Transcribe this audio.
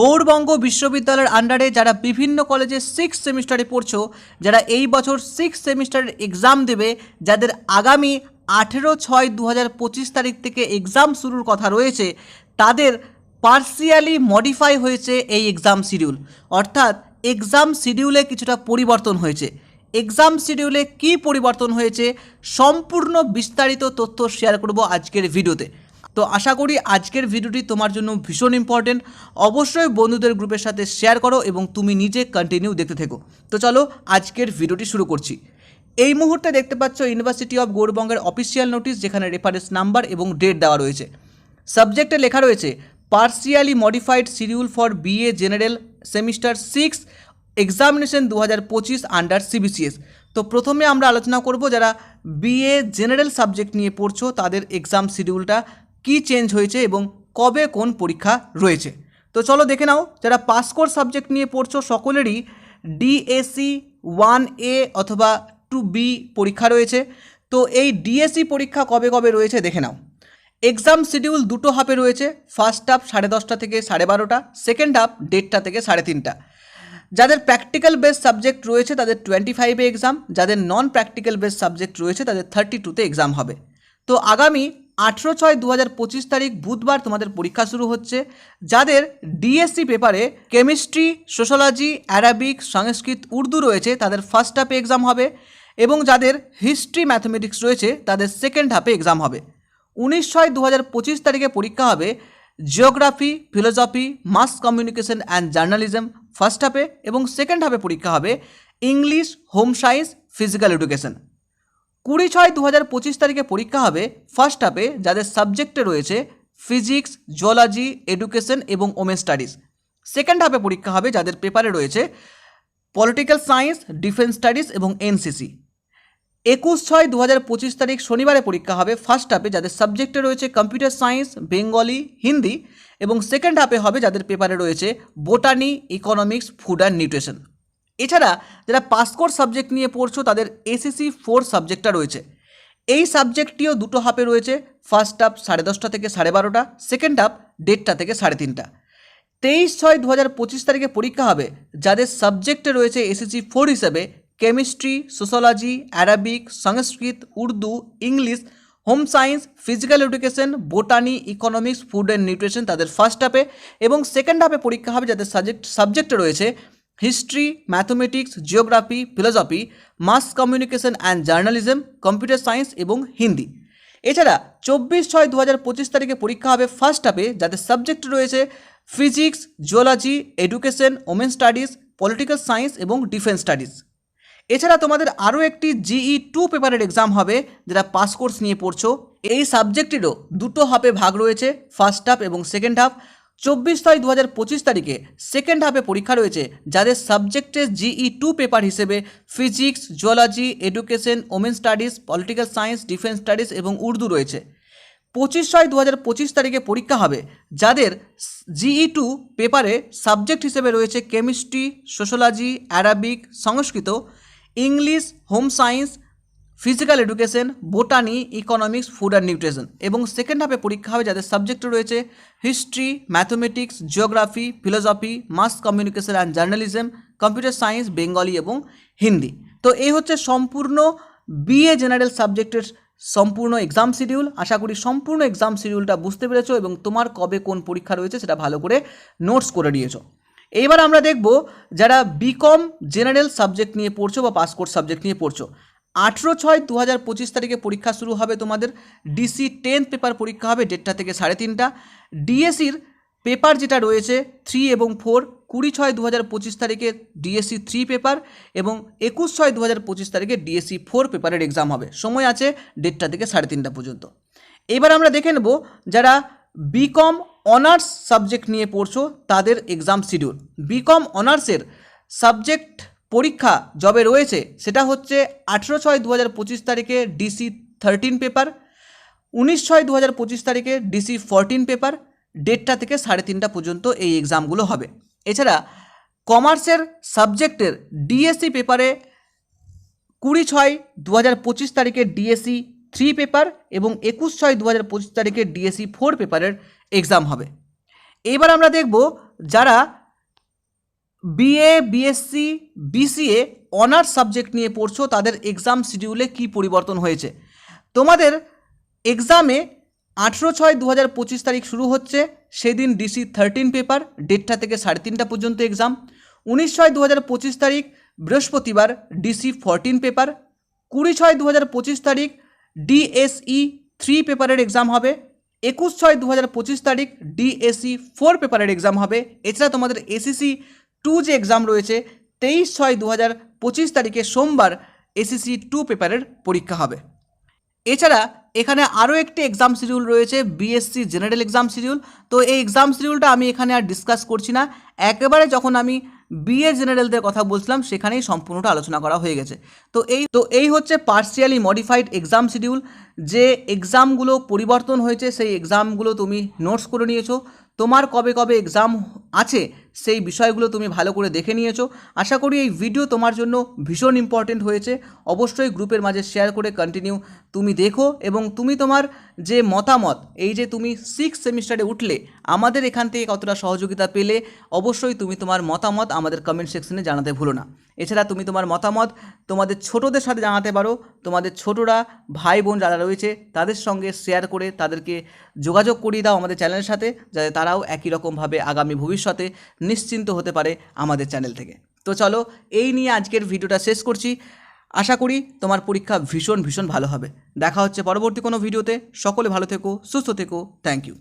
গৌরবঙ্গ বিশ্ববিদ্যালয়ের আন্ডারে যারা বিভিন্ন কলেজে সিক্স সেমিস্টারে পড়ছো, যারা এই বছর সিক্স সেমিস্টারের এক্সাম দেবে, যাদের আগামী আঠেরো ছয় দু হাজার পঁচিশ তারিখ থেকে এক্সাম শুরুর কথা রয়েছে, তাদের পার্সিয়ালি মডিফাই হয়েছে এই এক্সাম শিডিউল অর্থাৎ এক্সাম শিডিউলে কিছুটা পরিবর্তন হয়েছে। এক্সাম শিডিউলে কী পরিবর্তন হয়েছে, সম্পূর্ণ বিস্তারিত তথ্য শেয়ার করব আজকের ভিডিওতে তো আশা করি আজকের ভিডিওটি তোমার জন্য ভীষণ ইম্পর্টেন্ট অবশ্যই বন্ধুদের গ্রুপের সাথে শেয়ার করো এবং তুমি নিজে কন্টিনিউ দেখতে থেকো। তো চলো আজকের ভিডিওটি শুরু করছি। এই মুহূর্তে দেখতে পাচ্ছ ইউনিভার্সিটি অফ গৌরবঙ্গের অফিসিয়াল নোটিশ যেখানে রেফারেন্স নাম্বার এবং ডেট দেওয়া রয়েছে। সাবজেক্টে লেখা রয়েছে partially modified schedule for BA general semester six examination দু হাজার পঁচিশ আন্ডার সিবিসিএস তো প্রথমে আমরা আলোচনা করব যারা বিএ জেনারেল সাবজেক্ট নিয়ে পড়ছো, তাদের এক্সাম শিডিউলটা কী চেঞ্জ হয়েছে এবং কবে কোন পরীক্ষা রয়েছে। তো চলো দেখে নাও, যারা পাস কোর্স সাবজেক্ট নিয়ে পড়ছো সকলেরই ডিএসি ওয়ান এ অথবা টু বি পরীক্ষা রয়েছে। তো এই ডিএসসি পরীক্ষা কবে কবে রয়েছে দেখে নাও। এক্সাম শিডিউল দুটো হাফে রয়েছে ফার্স্ট হাফ সাড়ে দশটা থেকে সাড়ে বারোটা সেকেন্ড হাফ দেড়টা থেকে সাড়ে তিনটা। যাদের প্র্যাকটিক্যাল বেস সাবজেক্ট রয়েছে তাদের টোয়েন্টি ফাইভে এক্সাম যাদের নন প্র্যাকটিক্যাল বেস সাবজেক্ট রয়েছে তাদের থার্টি টুতে এক্সাম হবে। তো আগামী আঠেরো ছয় দু হাজার পঁচিশ তারিখ বুধবার তোমাদের পরীক্ষা শুরু হচ্ছে, যাদের ডিএসসি পেপারে chemistry, sociology, Arabic, Sanskrit, Urdu রয়েছে, তাদের ফার্স্ট হাফে এক্সাম হবে এবং যাদের হিস্ট্রি ম্যাথমেটিক্স রয়েছে, তাদের সেকেন্ড হাফে এক্সাম হবে। উনিশ ছয় দু হাজার পঁচিশ তারিখে পরীক্ষা হবে geography philosophy mass communication and journalism first হাফে এবং সেকেন্ড হাফে পরীক্ষা হবে English home science physical education কুড়ি ছয় দু হাজার পঁচিশ তারিখে পরীক্ষা হবে ফার্স্ট হাফে যাদের সাবজেক্টে রয়েছে ফিজিক্স জুওলজি এডুকেশন এবং ওমেন স্টাডিজ সেকেন্ড হাফে পরীক্ষা হবে যাদের পেপারে রয়েছে পলিটিক্যাল সায়েন্স ডিফেন্স স্টাডিজ এবং এনসিসি একুশ ছয় দু হাজার পঁচিশ তারিখ শনিবারে পরীক্ষা হবে ফার্স্ট হাফে যাদের সাবজেক্টে রয়েছে কম্পিউটার সায়েন্স বেঙ্গলি হিন্দি এবং সেকেন্ড হাফে হবে যাদের পেপারে রয়েছে botany economics food and nutrition এছাড়া যারা পাসকোর সাবজেক্ট নিয়ে পড়ছো, তাদের এসএসসি ফোর সাবজেক্টটা রয়েছে। এই সাবজেক্টটিও দুটো হাফে রয়েছে। ফার্স্ট হাফ সাড়ে দশটা থেকে সাড়ে বারোটা সেকেন্ড হাফ দেড়টা থেকে সাড়ে তিনটা। তেইশ ছয় দু হাজার পঁচিশ তারিখে পরীক্ষা হবে। যাদের সাবজেক্টে রয়েছে এসএসসি ফোর হিসেবে chemistry sociology Arabic Sanskrit Urdu English home science physical education botany economics food and nutrition তাদের ফার্স্ট হাফে এবং সেকেন্ড হাফে পরীক্ষা হবে যাদের সাবজেক্ট সাবজেক্টে রয়েছে history mathematics geography philosophy mass communication and journalism computer science এবং হিন্দি। এছাড়া চব্বিশ ছয় দু হাজার পঁচিশ তারিখে পরীক্ষা হবে ফার্স্ট হাফে যাদের সাবজেক্ট রয়েছে physics geology education women studies political science এবং ডিফেন্স স্টাডিজ এছাড়া তোমাদের আরও একটি জিই টু পেপারের এক্সাম হবে, যেটা পাস কোর্স নিয়ে পড়ছো। এই সাবজেক্টেরও দুটো হাফে ভাগ রয়েছে ফার্স্ট হাফ এবং সেকেন্ড হাফ চব্বিশ ছয় দু হাজার পঁচিশ তারিখে সেকেন্ড হাফে পরীক্ষা রয়েছে, যাদের সাবজেক্টে জিই টু পেপার হিসেবে physics zoology education women studies political science defence studies এবং উর্দু রয়েছে। পঁচিশ ছয় দু হাজার পঁচিশ তারিখে পরীক্ষা হবে, যাদের জিই টু পেপারে সাবজেক্ট হিসেবে রয়েছে chemistry sociology Arabic Sanskrit English home science physical education botany economics food and nutrition এবং সেকেন্ড হাফে পরীক্ষা হবে যাদের সাবজেক্টে রয়েছে history mathematics geography philosophy mass communication and journalism computer science Bengali এবং হিন্দি তো এই হচ্ছে সম্পূর্ণ বিএ জেনারেল সাবজেক্টের সম্পূর্ণ এক্সাম শিডিউল আশা করি সম্পূর্ণ এক্সাম শিডিউলটা বুঝতে পেরেছ এবং তোমার কবে কোন পরীক্ষা রয়েছে সেটা ভালো করে নোটস করে নিয়েছো। এইবার আমরা দেখব যারা বিকম জেনারেল সাবজেক্ট নিয়ে পড়ছো বা পাসকোর্স সাবজেক্ট নিয়ে পড়ছো। আঠেরো ছয় দু হাজার পঁচিশ তারিখে পরীক্ষা শুরু হবে তোমাদের। ডিসি টেন্থ পেপার পরীক্ষা হবে দেড়টা থেকে সাড়ে তিনটা। ডিএসসির পেপার যেটা রয়েছে থ্রি এবং ফোর কুড়ি ছয় দু হাজার পঁচিশ তারিখে ডিএসসি থ্রি পেপার এবং একুশ ছয় দু হাজার পঁচিশ তারিখে ডিএসসি ফোর পেপারের এক্সাম হবে। সময় আছে দেড়টা থেকে সাড়ে তিনটা পর্যন্ত। এবার আমরা দেখে নেব যারা বিকম অনার্স সাবজেক্ট নিয়ে পড়ছো তাদের এক্সাম শিডিউল বিকম অনার্সের সাবজেক্ট পরীক্ষা যবে রয়েছে, সেটা হচ্ছে আঠেরো ছয় দু হাজার পঁচিশ তারিখে ডিসি থার্টিন পেপার, উনিশ ছয় দু হাজার পঁচিশ তারিখে ডিসি ফোরটিন পেপার দেড়টা থেকে সাড়ে তিনটা পর্যন্ত এই এক্সামগুলো হবে। এছাড়া কমার্সের সাবজেক্টের ডিএসসি পেপারে কুড়ি ছয় দু হাজার পঁচিশ তারিখে ডিএসসি থ্রি পেপার এবং একুশ ছয় দু হাজার পঁচিশ তারিখে ডিএসসি ফোর পেপারের এক্সাম হবে। এবার আমরা দেখব যারা BA BSc BCA honours subject নিয়ে পড়ছো, তাদের এক্সাম শিডিউলে কী পরিবর্তন হয়েছে। তোমাদের এক্সামে আঠেরো ছয় দু হাজার পঁচিশ তারিখ শুরু হচ্ছে, সেদিন ডিসি থার্টিন পেপার দেড়টা থেকে সাড়ে তিনটা পর্যন্ত এক্সাম উনিশ ছয় দু হাজার পঁচিশ তারিখ, বৃহস্পতিবার ডিসি ফোরটিন পেপার কুড়ি ছয় দু হাজার পঁচিশ তারিখ ডিএসই থ্রি পেপারের এক্সাম হবে। একুশ ছয় দু হাজার পঁচিশ তারিখ ডিএসি ফোর পেপারের এক্সাম হবে। এছাড়া তোমাদের এসিসি টু যে এক্সাম রয়েছে, তেইশ ছয় দু হাজার পঁচিশ তারিখে সোমবার এসিসি টু পেপারের পরীক্ষা হবে। এছাড়া এখানে আরও একটি এক্সাম শিডিউল রয়েছে বিএসসি জেনারেল এক্সাম শিডিউল তো এই এক্সাম শিডিউলটা আমি এখানে আর ডিসকাস করছি না। একেবারে যখন আমি বিএ জেনারেলদের কথা বলছিলাম, সেখানেই সম্পূর্ণটা আলোচনা করা হয়ে গেছে। তো এই তো এই হচ্ছে পার্সিয়ালি মডিফাইড এক্সাম শিডিউল যে এক্সামগুলো পরিবর্তন হয়েছে, সেই এক্সামগুলো তুমি নোটস করে নিয়েছো। তোমার কবে কবে এক্সাম আছে, সেই বিষয়গুলো তুমি ভালো করে দেখে নিয়েছো। আশা করি এই ভিডিও তোমার জন্য ভীষণ ইম্পর্টেন্ট হয়েছে। অবশ্যই গ্রুপের মাঝে শেয়ার করে কন্টিনিউ তুমি দেখো এবং তুমি তোমার যে মতামত, এই যে তুমি সিক্স সেমিস্টারে উঠলে, আমাদের এখান থেকে কতটা সহযোগিতা পেলে, অবশ্যই তুমি তোমার মতামত আমাদের কমেন্ট সেকশনে জানাতে ভুলো না। এছাড়া তুমি তোমার মতামত তোমাদের ছোটদের সাথে জানাতে পারো, তোমাদের ছোটরা ভাই বোন যারা রয়েছে, তাদের সঙ্গে শেয়ার করে তাদেরকে যোগাযোগ করিয়ে দাও আমাদের চ্যানেলের সাথে, যাতে তারাও একই রকমভাবে আগামী ভবিষ্যতে নিশ্চিন্ত হতে পারে আমাদের চ্যানেল থেকে। তো চলো, এই নিয়ে আজকের ভিডিওটা শেষ করছি। আশা করি তোমার পরীক্ষা ভীষণ ভীষণ ভালো হবে। দেখা হচ্ছে পরবর্তী কোনো ভিডিওতে। সকলে ভালো থেকো, সুস্থ থেকো। Thank you